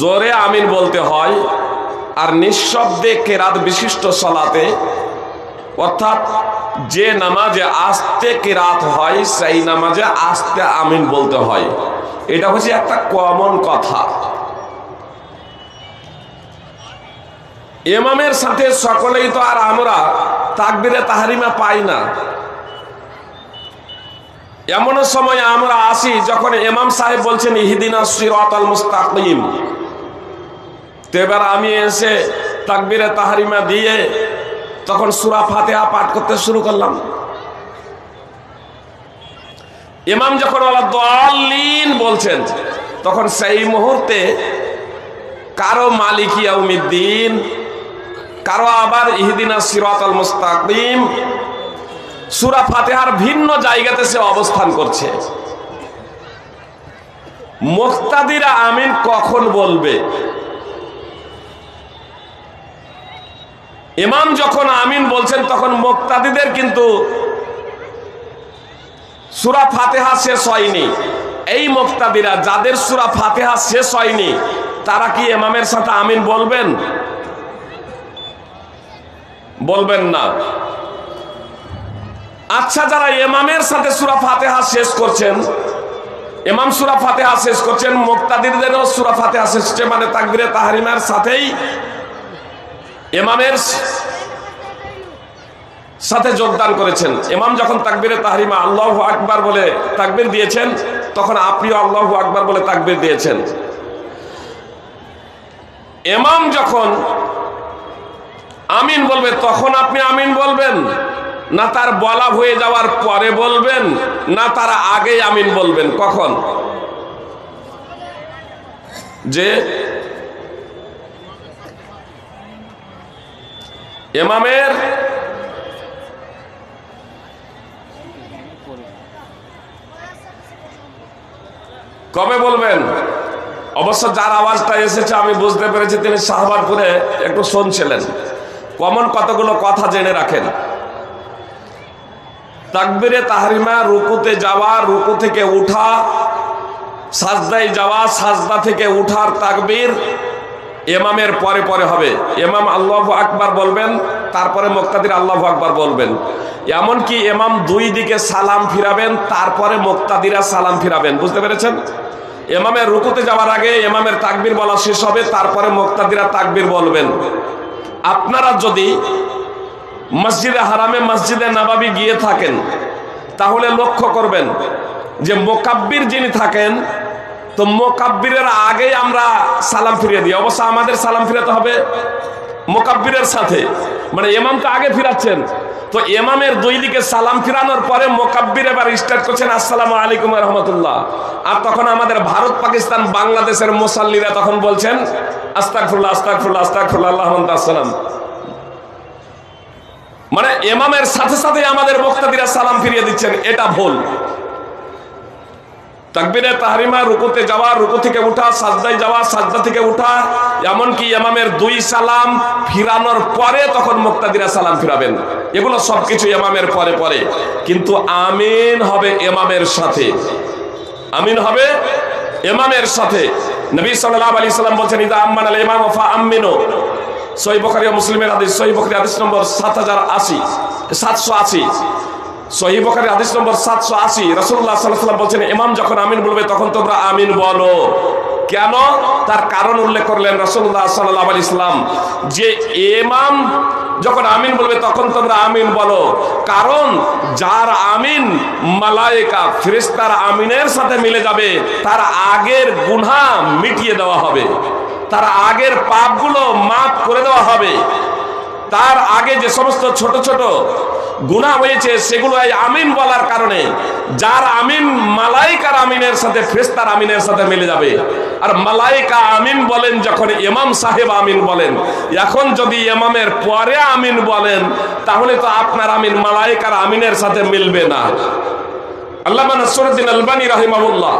জোরে আমিন বলতে হয়, আর নিঃশব্দে কেরাত বিশিষ্ট সলাতে, অর্থাৎ যে নামাজে আস্তে কেরাত হয়, সেই নামাজে আস্তে আমিন বলতে হয়। এটা হচ্ছে একটা কমন কথা। এমামের সাথে সকলেই তো আর আমরা তাকবিরে তাহারিমা পাই না। এমন সময় আমরা আসি যখন এমাম সাহেব বলছেন, ইহিদিনা সিরাতাল মুস্তাকিম। তো এবার আমি এসে তাকবিরে তাহারিমা দিয়ে তখন সুরা ফাতেহা পাঠ করতে শুরু করলাম। ইমাম যখন দলিন বলছেন, তখন সেই মুহূর্তে কারও মালিকিয়া উমিদ্দিন কারও আবার ইহদিনা সিরাতাল মুস্তাকিম সুরা ফাতেহার ভিন্ন জায়গাতে সে অবস্থান করছে। মুক্তাদিরা আমিন কখন বলবে? ইমাম যখন আমিন বলছেন, তখন মুক্তাদিদের কিন্তু সুরা ফাতেহা শেষ হয়নি। এই মুক্তাদিরা, যাদের সুরা ফাতেহা শেষ হয়নি, তারা কি ইমামের সাথে আমিন বলবেন? বলবেন না। আচ্ছা যারা ইমামের সাথে সুরা ফাতেহা শেষ করছেন, ইমাম সুরা ফাতেহা শেষ করছেন, মুক্তাদিরদেরও সুরা ফাতেহা শেষ মানে তাকবিরে তাহারিমার সাথেই ইমামের সাথে যোগদান করেছেন। ইমাম যখন তাকবিরে তাহারিমা আল্লাহ আকবার বলে তাকবির দিয়েছেন, তখন আপনিও আল্লাহ আকবার বলে তাকবির দিয়েছেন। এমাম যখন আমিন বলবে, তখন আপনি আমিন বলবেন। না তার বলা হয়ে যাওয়ার পরে বলবেন, না তার আগে আমিন বলবেন। কখন? যে এমামের কবে বলবেন? অবশ্য যার আওয়াজটা এসেছে, আমি বুঝতে পেরেছি তিনি শাহবারপুরে একটু শুনছিলেন। কমন কতগুলো কথা জেনে রাখেন। তাকবিরে তাহরিমা, রুকুতে যাওয়া, রুকু থেকে উঠা, সাজদায় যাওয়া, সাজদা থেকে উঠার তাকবির এমামের পরে পরে হবে। এমাম আল্লাহ আকবার বলবেন, তারপরে মোক্তাদির আল্লাহ আকবার বলবেন। এমনকি এমাম দুই দিকে সালাম ফিরাবেন, তারপরে মোক্তাদিরা সালাম ফিরাবেন। বুঝতে পেরেছেন? এমামের রুকুতে যাওয়ার আগে এমামের তাকবির বলা শেষ হবে, তারপরে মোক্তাদিরা তাকবির বলবেন। আপনারা যদি মসজিদে হারামে মসজিদে নাবাবি গিয়ে থাকেন, তাহলে লক্ষ্য করবেন যে মোকাব্বির যিনি থাকেন, তো মোকাব্বিরের আগেই আমরা সালাম ফিরিয়ে দিই। অবশ্য আমাদের সালাম ফিরাতে হবে মোকাব্বিরের সাথে। মানে এমাম তো আগে ফিরাচ্ছেন। তো এমামের দুই দিকে সালাম ফিরানোর পরে মোকাব্বির এবার স্টার্ট করছেন, আসসালামু আলাইকুম রহমতুল্লাহ। আর তখন আমাদের ভারত, পাকিস্তান, বাংলাদেশের মুসাল্লিরা তখন বলছেন আস্তাকফুল্লাহ আস্তাকফুল্লাহ আস্তাকফুল্লাহ আল্লাহ আসসালাম। মানে এমামের সাথে সাথে আমাদের বক্তাদিরা সালাম ফিরিয়ে দিচ্ছেন, এটা ভুল। তাকবিরে যাওয়া থেকে উঠা যাওয়া থেকে এমনকি দুই সালাম ফিরানোর পরে তখন সালাম ফিরাবেন। এগুলো সবকিছু এমামের পরে পরে। কিন্তু আমিন হবে এমামের সাথে। আমিন হবে এমামের সাথে। নবী সাল্লাল্লাহু আলাইহি সাল্লাম বলছেন, ইদা আম্মান ইমাম সহি বখারি মুসলিমের হাদিস, সহি বখারি হাদিস নম্বর সাত হাজার আশি, সাতশো আশি। সহি বখারি হাদিস নম্বর সাতশো আশি রসুল্লাহ সাল্লাম বলছেন, ইমাম যখন আমিন বলবে, তখন তোমরা আমিন বলো। কেন? তার কারণ উল্লেখ করলেন রসুল্লাহ সাল্লাহ আলি ইসলাম যে এমাম যখন আমিন বলবে, তখন তোমরা আমিন বলো। কারণ যার আমিন মালায়েকা, ফেরেশতার আমিনের সাথে মিলে যাবে, তার আগের গুনহা মিটিয়ে দেওয়া হবে। তার আগের পাপগুলো মাফ করে দেওয়া হবে। তার আগে যে সমস্ত ছোট ছোট গুণা হয়েছে, সেগুলো এই আমিন বলার কারণে যার আমিন মালাইকার আমিনের সাথে ফেস্তার আমিনের সাথে মিলে যাবে। আর মালাইকা আমিন বলেন যখন ইমাম সাহেব আমিন বলেন, এখন যদি ইমামের পরে আমিন বলেন, তাহলে তো আপনার আমিন মালাইকার আমিনের সাথে মিলবে না। আল্লামা নাসরুদ্দিন আলবানী রাহিমাহুল্লাহ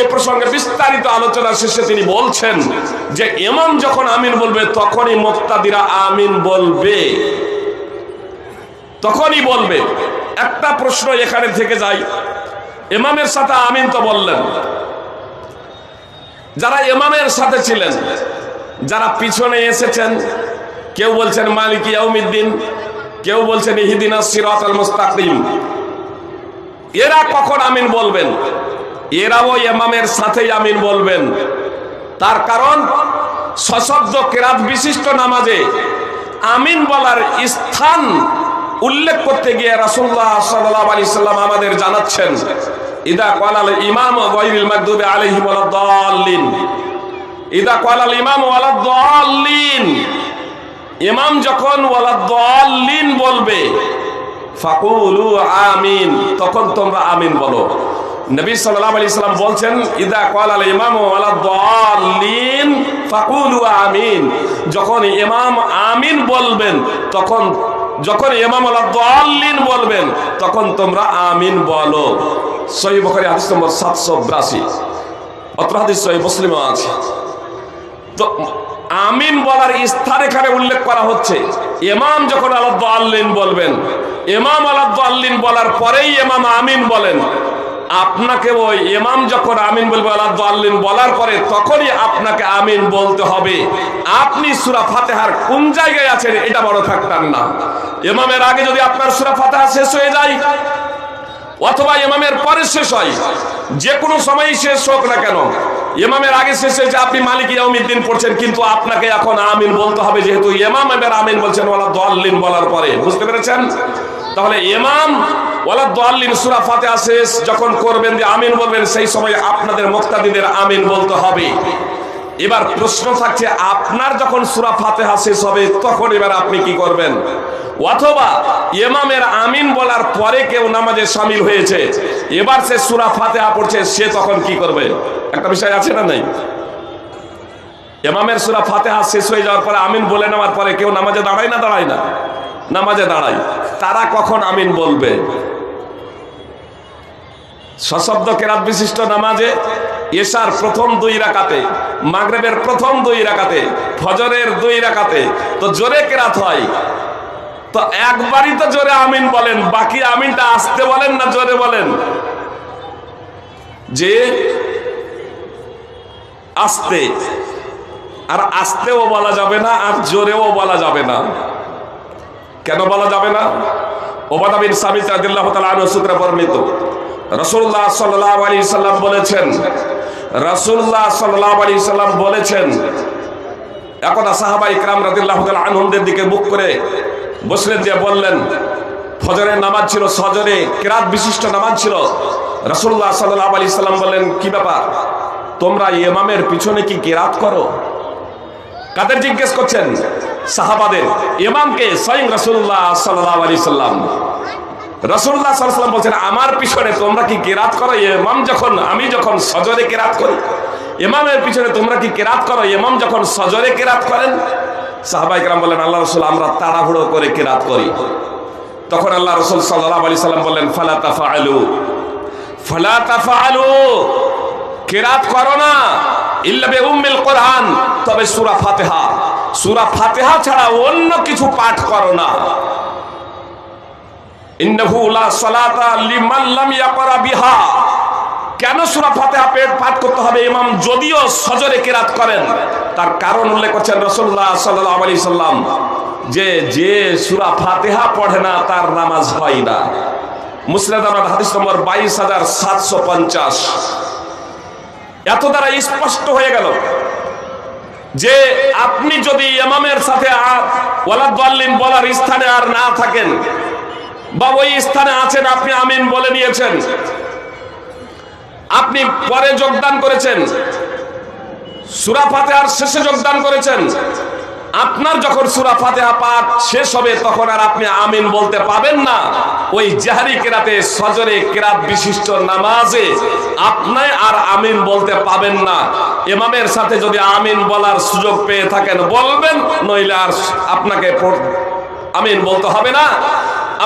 এ প্রসঙ্গে বিস্তারিত আলোচনা শেষে তিনি বলছেন যে এমন যখন আমিন বলবে, তখনই মুক্তাদিরা আমিন বলবে। তখনই বলবে। একটা প্রশ্ন এখানে থেকে যাই এমামের সাথে আমিন তো বললেন। যারা এমামের সাথে ছিলেন, যারা পিছনে এসেছেন, কেউ বলছেন মালিক ইয়াউমিদ্দিন, কেউ বলছেন ইহিদিন সিরাতাল মুস্তাকিম, এরা কখন আমিন বলবেন? এরাও ইমামের সাথেই আমিন বলবেন। তার কারণ, সশব্দ কেরাত বিশিষ্ট নামাজে আমিন বলার স্থান উল্লেখ করতে গিয়ে রাসূলুল্লাহ সাল্লাল্লাহু আলাইহি সাল্লাম আমাদের জানাচ্ছেন, ইদা ক্বালাল ইমাম মাগদুবি আলাইহিম ওয়ালাদ-দাল্লিন ইদা ক্বালাল ইমাম ওয়ালাদ-দাল্লিন ইমাম যখন ওয়ালাদ-দাল্লিন বলবে, ফাকুলু আমিন, তখন তোমরা আমিন বলো। নবী সাল্লাল্লাহু আলাইহি সাল্লাম বলছেন, ইদা ক্বালাল ইমাম ওয়ালাদ-দাল্লিন ফাকুলু আমিন। যখন ইমাম আমিন বলবেন, তখন, যখন ইমাম ওয়ালাদ-দাল্লিন বলবেন, তখন তোমরা আমিন বলো। সহিহ বুখারী হাদিস নম্বর 782 অত্র হাদিস সহিহ মুসলিমও আছে। তো, আমিন বলার স্থান এখানে উল্লেখ করা হচ্ছে। ইমাম যখন আলাদ্দ আল্লিন বলবেন, ইমাম আলাদ্দ আল্লিন বলার পরেই ইমাম আমিন বলেন। আপনাকে ওই ইমাম যখন আমিন বলবে আলাদ্দ আল্লিন বলার পরে তখনই আপনাকে আমিন বলতে হবে। আপনি সুরা ফাতেহার কোন জায়গায় আছেন এটা বড় ফ্যাক্টর না। ইমামের আগে যদি আপনার সুরা ফাতেহা শেষ হয়ে যায়, অথবা ইমামের পরে শেষ হয় যে কোনো সময়ই শেষ হোক না কেন, ইমামের আগে শেষ হয়েছে, আপনি মালিক ইয়াউমিদ্দিন পড়ছেন, কিন্তু আপনাকে এখন আমিন বলতে হবে, যেহেতু ইমাম এবার আমিন বলছেন ওয়ালা দোয়াল্লিন বলার পরে। বুঝতে পেরেছেন? তাহলে ইমাম ওয়ালা দোয়াল্লিন সূরা ফাতিহা শেষ, যখন করবেন যে আমিন বলবেন, সেই সময় আপনাদের মুক্তাদিদের আমিন বলতে হবে। এবার প্রশ্ন থাকছে, আপনার যখন সূরা ফাতিহা শেষ হবে, তখন এবার আপনি কি করবেন? অথবা ইমামের আমিন বলার পরে কেউ নামাজে সামিল হয়েছে, এবার সে সুরা ফাতিহা পড়ছে, সে তখন কি করবে? একটা বিষয় আছে না নাই? এমামের সুরা ফাতিহা শেষ হয়ে যাওয়ার পরে, আমিন বলে নেওয়ার পরে কেউ নামাজে দাঁড়ায় না দাঁড়ায় না? নামাজে দাঁড়ায়। তারা কখন আমিন বলবে? সশব্দ কেরাত বিশিষ্ট নামাজে এশার প্রথম দুই রাকাতে, মাগরেবের প্রথম দুই রাকাতে, ফজরের দুই রাকাতে তো জোরে কেরাত হয়। তো একবারই তো জোরে আমিন বলেন, বাকি আমিনটা আসতে বলেন না জোরে বলেন? যে আসতে, আর আসতেও বলা যাবে না, আর জোরেও বলা যাবে না। কেন বলা যাবে না? ওবাদা বিন সামিত রাদিয়াল্লাহু তাআলা আনহু সূত্রে বর্ণিত। রাসূলুল্লাহ সাল্লাল্লাহু আলাইহি সাল্লাম বলেছেন, রাসূলুল্লাহ সাল্লাল্লাহু আলাইহি সাল্লাম বলেছেন, একদা সাহাবা ইকরাম রাদিয়াল্লাহু তাআলা আনহুমদের দিকে মুখ করে বসলেন দিয়ে বললেন, ফজরের নামাজ ছিল সজরে, কেরাত বিশিষ্ট নামাজ ছিল। রাসূলুল্লাহ সাল্লাল্লাহু আলাইহি সাল্লাম বললেন, কি ব্যাপার? তোমরা ইমামের পিছনে কি কেরাত করো? কাদের জিজ্ঞেস করছেন? সাহাবাদের ইমামকে স্বয়ং রাসূলুল্লাহ সাল্লাল্লাহু আলাইহি সাল্লাম আলাইহি সাল্লাম বলছেন, আমার পিছনে তোমরা কি কেরাত করো? ইমাম যখন, আমি যখন সজরে কেরাত করি, ইমামের পিছনে তোমরা কি কেরাত করো? ইমাম যখন সজরে কেরাত করেন সাহাবাই কেরাম বলেন আল্লাহ রসুল, আমরা তাড়াহুড়ো করে কেরাত করি। তখন আল্লাহ রসুল সাল্লাল্লাহু আলাইহি সাল্লাম বললেন, ফালা তাফআলু। ফালা তাফআলু। কেরাত করো না। ইল্লা বে উম্মিল কোরআন। তবে সূরা ফাতিহা। সূরা ফাতেহা ছাড়া অন্য কিছু পাঠ করো না। কেন সূরা ফাতিহা পেট পাঠ করতে হবে ইমাম যদিও সজরে কেরাত করেন, তার কারণ উল্লেখ করছেন সাল্লাল্লাহু আলাইহি সাল্লাম যে যে সূরা ফাতিহা পড়ে না, তার নামাজ হয় না। হাদিস নম্বর বাইশ হাজার সাতশো পঞ্চাশ। এত দ্বারা স্পষ্ট হয়ে গেল যে আপনি যদি ইমামের সাথে আর ওয়ালাদ্দাল্লিন বলার স্থানে আর না থাকেন বা ওই স্থানে আছেন আপনি আমিন বলে নিয়েছেন, আপনি পরে যোগদান করেছেন সুরাফাতে আর শেষে যোগদান করেছেন, আপনার যখন সুরা ফাতেহা পাঠ শেষ হবে তখন আর আপনি আমিন বলতে পাবেন না। ওই জাহারি কেরাতে, সজরে কেরাত বিশিষ্ট নামাজে আপনি আর আমিন বলতে পাবেন না। ইমামের সাথে যদি আমিন বলার সুযোগ পেয়ে থাকেন, বলবেন, নইলে আর আপনাকে আমিন বলতে হবে না।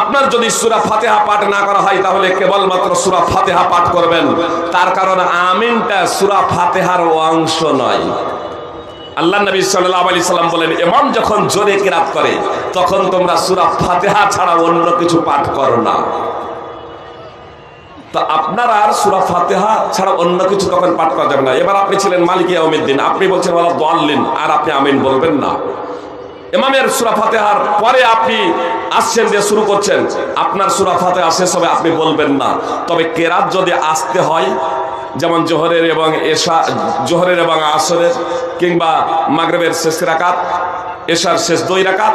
আপনার যদি সুরা ফাতেহা পাঠ না করা হয়, তাহলে কেবলমাত্র সুরা ফাতেহা পাঠ করবেন। তার কারণ আমিনটা সুরা ফাতেহার অংশ নয়। আল্লাহ নবী আলাইহি সাল্লাম বলেন, ইমাম যখন জোরে কিরাত করে, তখন তোমরা সুরা ফাতিহা ছাড়া অন্য কিছু পাঠ করো না। তা আপনার আর সুরা ফাতেহা ছাড়া অন্য কিছু তখন পাঠ করা যাবে না। এবার আপনি ছিলেন মালিক ইয়াউমিদ্দিন, আপনি বলছেন ওলা দোয়াল্লিন আর আপনি আমিন বলবেন না। এমামের সুরা ফাতেহার পরে আপনি আসছেন দিয়ে শুরু করছেন, আপনার সুরা ফাতেহা শেষ হবে, আপনি বলবেন না। তবে কেরাত যদি আসতে হয়, যেমন জোহরের এবং এশা, জোহরের এবং আসরের, কিংবা মাগরেবের শেষ রাকাত, এশার শেষ দুই রাকাত,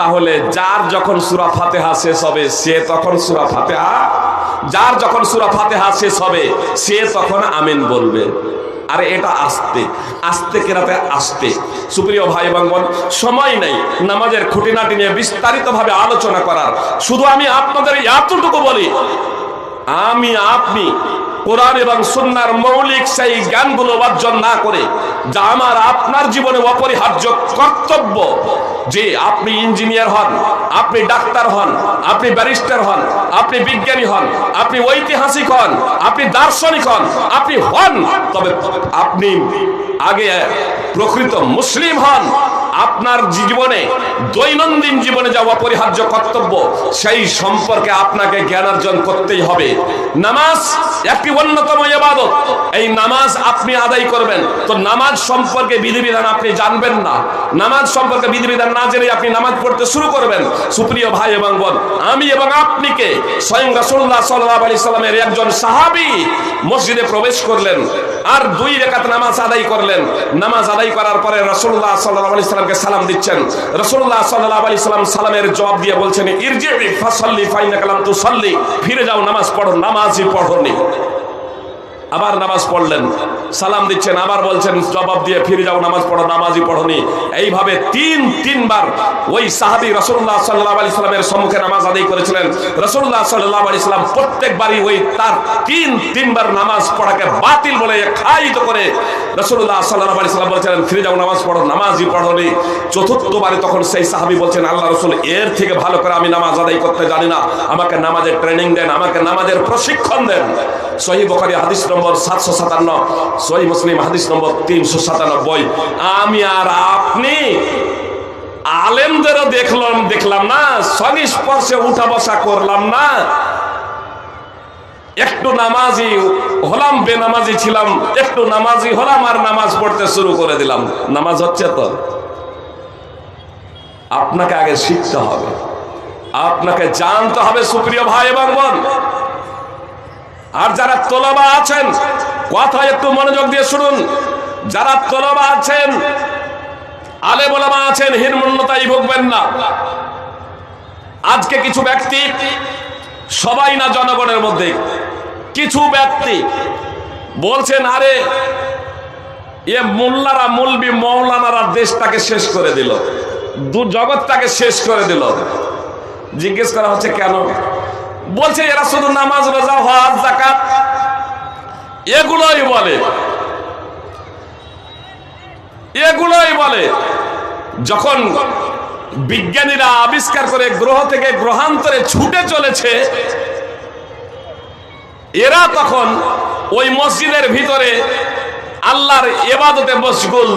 তাহলে যার যখন সুরা ফাতেহা শেষ হবে, সে তখন সুরা ফাতেহা যার যখন সুরা ফাতেহা শেষ হবে, সে তখন আমিন বলবে। আরে এটা আসতে আসতে কেরাতে আসতে। সুপ্রিয় ভাই বোন সময় নেই নামাজের খুঁটিনাটি নিয়ে বিস্তারিতভাবে আলোচনা করার। শুধু আমি আপনাদের এতটুকু বলি, আমি, আপনি কোরআন এবং সুন্নার মৌলিক সেই জ্ঞানগুলো অর্জন না করে, যা আমার আপনার জীবনে অপরিহার্য কর্তব্য, যে আপনি ইঞ্জিনিয়ার হন, আপনি ডাক্তার হন, আপনি ব্যারিস্টার হন, আপনি বিজ্ঞানী হন, আপনি ঐতিহাসিক হন, আপনি দার্শনিক হন, আপনি হন, তবে আপনি আগে প্রকৃত মুসলিম হন আপনার জীবনে, দৈনন্দিন জীবনে যা অপরিহার্য কর্তব্য, সেই সম্পর্কে আপনাকে জ্ঞানার্জন করতেই হবে। নামাজ একটি অন্যতম ইবাদত। এই নামাজ আপনি আদায় করবেন। তো নামাজ সম্পর্কে বিধিবিধান আপনি জানবেন না। নামাজ সম্পর্কে বিধিবিধান না জেনে আপনি নামাজ পড়তে শুরু করবেন। সুপ্রিয় ভাই এবং বোন, আমি এবং আপনিকে স্বয়ং রাসূলুল্লাহ সাল্লাল্লাহু আলাইহি সাল্লামের একজন সাহাবী মসজিদে প্রবেশ করলেন আর দুই রেখাত নামাজ আদায় করলেন। নামাজ আদায় করার পরে রাসূলুল্লাহ সাল্লাল্লাহু আলাইহি সাল্লামকে সালাম দিচ্ছেন। রাসূলুল্লাহ সাল্লাল্লাহু আলাইহি সাল্লাম সালামের জবাব দিয়ে বলছেন ইরজিবি ফাসাল্লি ফাইনাকা লাম তুসাল্লি, ফিরে যাও, নামাজ পড়ো, নামাজই পড়োনি। আবার নামাজ পড়লেন। সালাম দিচ্ছেন, আবার বলছেন, জবাব দিয়ে ফিরে যাও, নামাজ পড়ো, নামাজই পড়নি। এইভাবে তিন, তিনবার ওই সাহাবি রসুল্লাহ সাল্লাহ আলি সাল্লামের সম্মুখে নামাজ আদায় করেছিলেন। রসুল্লাহ সাল্লাহ আলি সাল্লাম প্রত্যেকবারই ওই তার তিন, তিনবার নামাজ পড়াকে বাতিল বলে খাইত করে রসুল্লাহ সাল্লাহ আলি সাল্লাম বলছিলেন, ফিরে যাও, নামাজ পড়ো, নামাজই পড়নি। চতুর্থবারে তখন সেই সাহাবি বলছেন, আল্লাহ রসুল, এর থেকে ভালো করে আমি নামাজ আদায় করতে জানি না। আমাকে নামাজের ট্রেনিং দেন, আমাকে নামাজের প্রশিক্ষণ দেন। সহি বখারি হাদিস নম্বর সাতশো সাতান্ন, সহি মুসলিম হাদিস নম্বর তিনশো সাতানব্বই। আমি আর আপনি আলেমদেরও দেখলাম দেখলাম না সংস্পর্শে উঠা বসা করলাম না। একটু নামাজি, হলাম বেনামাজি ছিলাম, একটু নামাজি হলাম আর নামাজ পড়তে শুরু করে দিলাম। নামাজ হচ্ছে তো। আপনাকে আগে শিখতে হবে। আপনাকে জানতে হবে সুপ্রিয় ভাই এবং বোন। আর যারা তোলবা আছেন, কথা একটু মনোযোগ দিয়ে শুনুন। যারা তোলবা আছেন আলে বলামা আছেন হীনমন্যতাই ভুগবেন না। আজকে কিছু ব্যক্তি, সবাই না জনগণের মধ্যে। কিছু ব্যক্তি বলছেন, আরে, এ মোল্লারা মুলবি মৌলানারা দেশটাকে শেষ করে দিল। দু জগৎটাকে শেষ করে দিল। জিজ্ঞেস করা হচ্ছে, কেন? বলছে, এরা শুধু নামাজ, রোজা, হজ জাকাত এগুলোই বলে। এগুলোই বলে। যখন বিজ্ঞানীরা আবিষ্কার করে গ্রহ থেকে গ্রহান্তরে ছুটে চলেছে, এরা তখন ওই মসজিদের ভিতরে আল্লাহর এবাদতে মশগুল।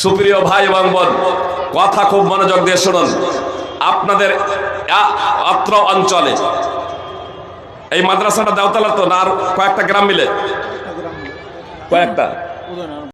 সুপ্রিয় ভাই এবং বোন, কথা খুব মনোযোগ দিয়ে শুনুন। আপনাদের অত্র অঞ্চলে। এই মাদ্রাসাটা দেওতলা তো না আর কয়েকটা গ্রাম মিলে? কয়েকটা?